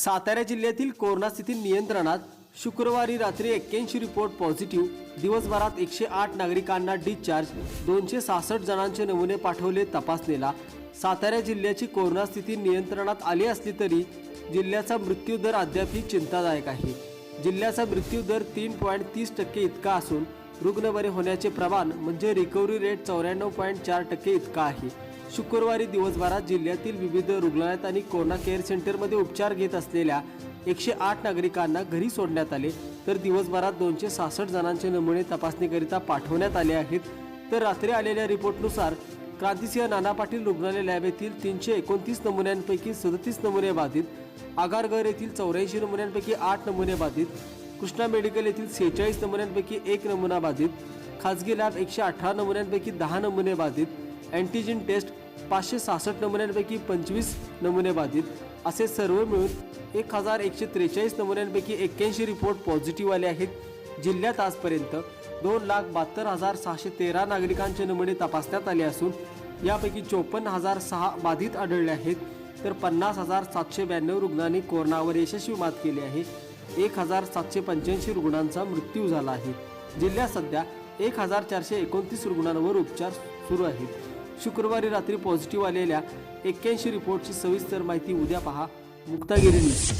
सातारा जिल्ह्यातील कोरोना स्थिती नियंत्रणात शुक्रवारी रात्री एक्क्याऐंशी रिपोर्ट पॉझिटिव्ह दिवसभरात एकशे आठ नागरिकांना डिस्चार्ज दोनशे सहासष्ट जणांचे नमुने पाठवले तपासणीला. सातारा जिल्ह्याची कोरोना स्थिती नियंत्रणात आली असली तरी जिल्ह्याचा मृत्यूदर अद्यापही चिंतादायक आहे. जिल्ह्याचा मृत्यूदर तीन पॉईंट तीस टक्के इतका असून रुग्ण बरे होण्याचे प्रमाण म्हणजे रिकव्हरी रेट चौऱ्याण्णव पॉईंट चार टक्के इतका आहे. शुक्रवारी दिवसभरात जिल्ह्यातील विविध रुग्णालयात आणि कोरोना केअर सेंटरमध्ये उपचार घेत असलेल्या एकशे आठ नागरिकांना घरी सोडण्यात आले. तर दिवसभरात दोनशे सहासष्ट जणांचे नमुने तपासणीकरिता पाठवण्यात आले आहेत. तर रात्री आलेल्या रिपोर्टनुसार क्रांतिसिंह नाना पाटील रुग्णालय लॅब येथील तीनशे एकोणतीस नमुन्यांपैकी सदतीस नमुने बाधित आगारगर येथील चौऱ्याऐंशी नमुन्यांपैकी आठ नमुने बाधित कृष्णा मेडिकल येथील सेहेचाळीस नमुन्यांपैकी एक नमुना बाधित खाजगी लॅब एकशे अठरा नमुन्यांपैकी दहा नमुने बाधित अँटीजेन टेस्ट पाचशे सहासष्ट नमुन्यांपैकी पंचवीस नमुने बाधित असे सर्व मिळून एक हजार एकशे त्रेचाळीस नमुन्यांपैकी एक्क्याऐंशी रिपोर्ट पॉझिटिव्ह आले आहेत. जिल्ह्यात आजपर्यंत दोन लाख बहात्तर हजार सहाशे तेरा नागरिकांचे नमुने तपासण्यात आले असून यापैकी चोपन्न हजार सहा बाधित आढळले आहेत. तर पन्नास हजार सातशे ब्याण्णव रुग्णांनी कोरोनावर यशस्वी मात केली आहे. एक हजार सातशे पंच्याऐंशी रुग्णांचा मृत्यू झाला आहे. जिल्ह्यात सध्या एक हजार चारशे एकोणतीस रुग्णांवर उपचार सुरू आहेत. शुक्रवारी रात्री पॉझिटिव्ह आलेल्या एक्क्याऐंशी रिपोर्टची सविस्तर माहिती उद्या पहा. मुक्तागिरी न्यूज.